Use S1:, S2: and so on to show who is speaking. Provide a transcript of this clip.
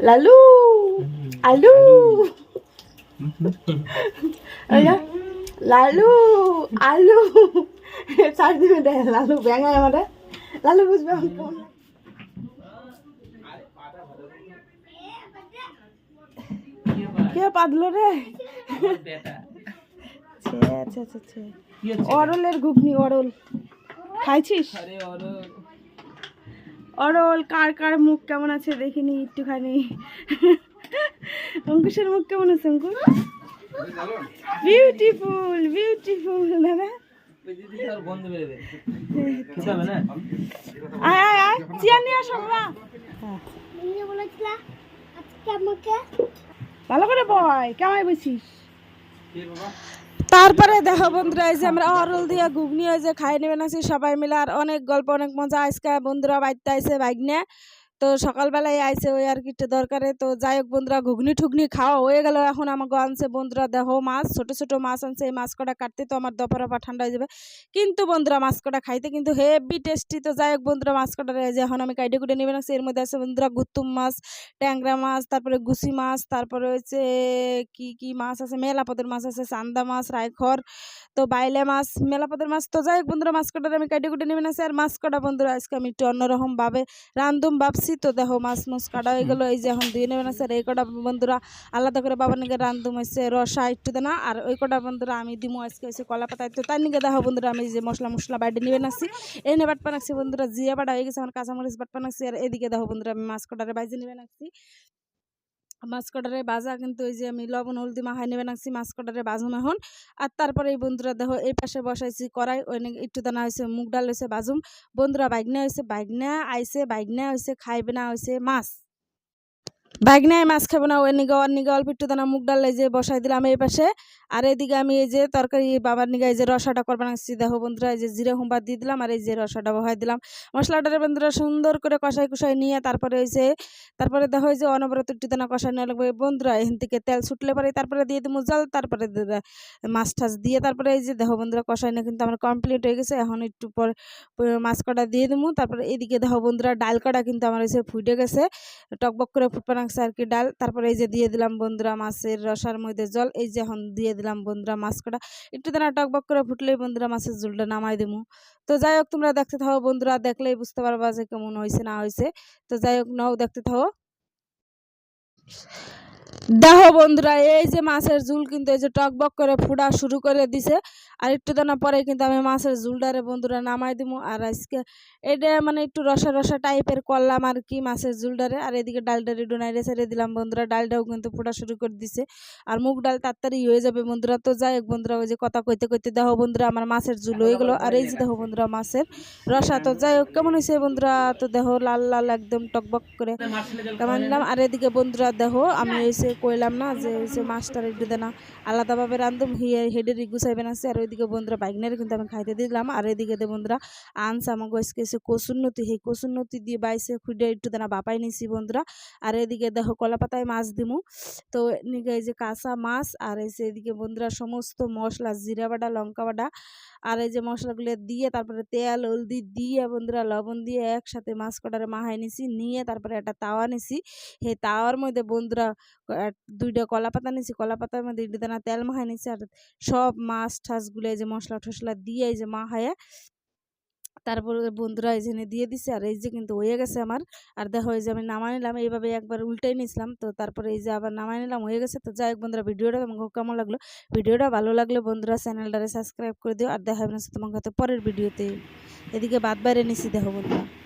S1: লালু আলু লালু আলু চার দিবে লালু ব্যাঙায় আমারে লালু বুঝবে কেমন কে পাদলো রে ছে ছে ছে ছে অরলের ঘুগনি অরল খাইছিস অরল কার কার মুখ কেমন আছে দেখিনি একটুখানি? অঙ্কুশের মুখ কেমন আছে, অঙ্কুশ? বিউটিফুল বিউটিফুল দাদা। নিয়ে। ভালো করে বয়, কেমন বসিস? তারপরে দেখো বন্ধুরা, এই যে আমরা অরল দিয়ে ঘুগনি হয়ে যে খাই নেবেন আছি সবাই মিলে, আর অনেক গল্প, অনেক মজা। আজকে বন্ধুরা বাড়িতে আইসে বাইকনে তো সকালবেলায় আইসে ওই আর কি একটু দরকারে। তো যাই হোক বন্ধুরা, ঘুগনি ঠুগনি খাওয়া হয়ে গেল। এখন আমাকে আনছে বন্ধুরা, দেখো মাছ, ছোট ছোট মাছ আনছে। এই মাছ কটা কাটতে তো আমার দপরা পা ঠান্ডা হয়ে যাবে। কিন্তু বন্ধুরা মাছ কটা খাইতে কিন্তু হেভি টেস্টি তো যাই হোক বন্ধুরা মাছ কটা যে এখন আমি কাইটে কুটে নেবেন এর মধ্যে আছে বন্ধুরা গুত্তুম মাছ, ট্যাংরা মাছ, তারপরে গুসি মাছ, তারপরে হচ্ছে কি কি মাছ আছে? মেলাপদের মাছ আছে চান্দা মাছ রায়খর তো বাইলে মাছ, মেলাপদের মাছ। তো যাই হোক বন্ধুরা মাছ কটার আমি কাটে কুটে নেবেন আছে আর মাছ কটা বন্ধুরা, আজকে আমি একটু অন্যরকম ভাবে রান্ধুম ভাবছি। তো দেখো, মাছ মুছ কাটা হয়ে গেলো, এই যে এখন দিয়ে নেবেন আর এই কটা বন্ধুরা আলাদা করে বাবার নিকে রান্ধুম হচ্ছে রসা একটু দেনা, আর ওই কটা বন্ধুরা আমি দিমু আজকে হয়েছে কলা পাতায় তো তার নিকে দেখো বন্ধুরা, আমি যে মশলা মশলা বাইরে নেবেন আসি এই নে বাটপা নাকছি বন্ধুরা, জিয়া বাটা হয়ে গেছে আমার কাঁচামরিচ বাটপা নাকছি আর এদিকে দেখো বন্ধুরা, আমি মাছ কটারে বাইজে নেবেন আছি মাছ কটারে বাজা কিন্তু ওই যে আমি লবণ, হলদি মাখাই নেবে নাকছি মাছ কটারে বাজুম এখন। আর তারপরে এই বন্ধুরা দেখো, এই পাশে বসাইছি কড়াই, ওই একটু দানা হয়েছে, মুগ ডাল হয়েছে বাজুম বন্ধুরা বাইগনা হয়েছে বাইগনা আইসে বাইগনা হয়েছে, খাইবে না হয়েছে মাছ। বাইগনায় মাছ খাব না, ওই নিগা ওর অল্প একটু দানা মুগ ডাল যে বসাই দিলাম এই পাশে। আর এদিকে আমি এই যে তরকারি বাবার নিগা এই যে রসাটা করবা নাকছি দেখো বন্ধুরা, এই যে জিরে হুম্বার দিয়ে দিলাম আর এই যে রসাটা বহাই দিলাম। মশলাটারে বন্ধুরা সুন্দর করে কষাই কুষাই নিয়ে তারপরে হয়েছে তারপরে দেখো এই যে অনবরত একটু দানা কষাই নেওয়া লাগবে। বন্ধুরা, এখান থেকে তেল ছুটলে পরে তারপরে দিয়ে দিব জল, তারপরে মাছ টাছ দিয়ে তারপরে এই যে দেখো বন্ধুরা কষাই না কিন্তু আমার কমপ্লিট হয়ে গেছে। এখন একটু পর মাছ কটা দিয়ে দেবো। তারপরে এদিকে দেখো বন্ধুরা ডাল কটা কিন্তু আমার এসে ফুটে গেছে। টকবক করে ফুটপা আর কি ডাল। তারপরে এই যে দিয়ে দিলাম বন্ধুরা মাছের রসার মধ্যে জল। এই যে এখন দিয়ে দিলাম বন্ধুরা মাছ কটা। একটু দানা টকবক করে ফুটলেই বন্ধুরা মাছের ঝুলটা নামাই দেবো তো যাই হোক, তোমরা দেখতে থাকো বন্ধুরা, দেখলেই বুঝতে পারবা যে কেমন হয়েছে না হয়েছে তো যাই হোক, নাও দেখতে থাকো। দেখো বন্ধুরা এই যে মাছের ঝুল কিন্তু এই যে টকবক করে ফুটা শুরু করে দিছে। আর একটু দানা পরে কিন্তু আমি মাছের ঝুলটারে বন্ধুরা নামাই দিবো আর আজকে এটা মানে একটু রসা রসা টাইপের করলাম আর কি মাছের ঝুলটারে। আর এদিকে ডালটা ডালটারে ডোনাইরে ছেড়ে দিলাম বন্ধুরা। ডালটাও কিন্তু ফুটা শুরু করে দিছে। আর মুগ ডাল তাড়াতাড়ি হয়ে যাবে বন্ধুরা। তো যাই হোক বন্ধুরা ওই যে কথা কইতে কইতে দেখো বন্ধুরা আমার মাছের ঝুল হয়ে গেলো। আর এই যে দেখো বন্ধুরা মাছের রসা। তো যাই হোক কেমন হয়েছে বন্ধুরা? তো দেখো লাল লাল একদম টকবক করে কেমন আর এদিকে বন্ধুরা দেখো আমি এসে কইলাম না যে হচ্ছে মাছটার একটু দেনা আলাদাভাবে রান্ধুম হিয়ে হেডের গুছাইবেন আছে। আর ওইদিকে বন্ধুরা বাইকনারে কিন্তু আমি খাইতে দিলাম। আর এদিকে দে বন্ধুরা, আনছে আমাকে এসে কসুন্নতি সেই কসুন্নতি দিয়ে বাইসে খুঁড়ে একটু দেনা বাপাই নিছি বন্ধুরা। আর এদিকে দেখো কলা পাতায় মাছ দিমু। তো এই যে কাঁচা মাছ, আর এই যে এদিকে বন্ধুরা সমস্ত মশলা, জিরা বাটা, লঙ্কা বাটা, আর এই যে মশলাগুলো দিয়ে তারপরে তেল, হলদি দিয়ে বন্ধুরা লবণ দিয়ে একসাথে মাছ কটারে মাহাই নিছি। নিয়ে তারপরে একটা তাওয়া নিছি। সেই তাওয়ার মধ্যে বন্ধুরা এক- দুইটা কলা পাতা নিছি কলা পাতার মধ্যে একটু দানা তেল মাখাই নিছি আর সব মাছ ঠাসগুলো এই যে মশলা টসলা দিয়ে এই যে মাখায় তারপরে বন্ধুরা এই দিয়ে দিছে আর এই যে কিন্তু হয়ে গেছে আমার। আর দেখো এই যে আমি নামাই নিলাম, এইভাবে একবার উল্টাই নিয়েছিলাম তো তারপরে এই যে আবার নামাই নিলাম, হয়ে গেছে। তো যাই হোক বন্ধুরা, ভিডিওটা তোমাকে কেমন লাগল? ভিডিওটা ভালো লাগলে বন্ধুরা চ্যানেলটারে সাবস্ক্রাইব করে দিও। আর দেখা হবে না তোমাকে হয়তো পরের ভিডিওতে। এদিকে বাদ বাইরে নিছি, দেখো বন্ধুরা।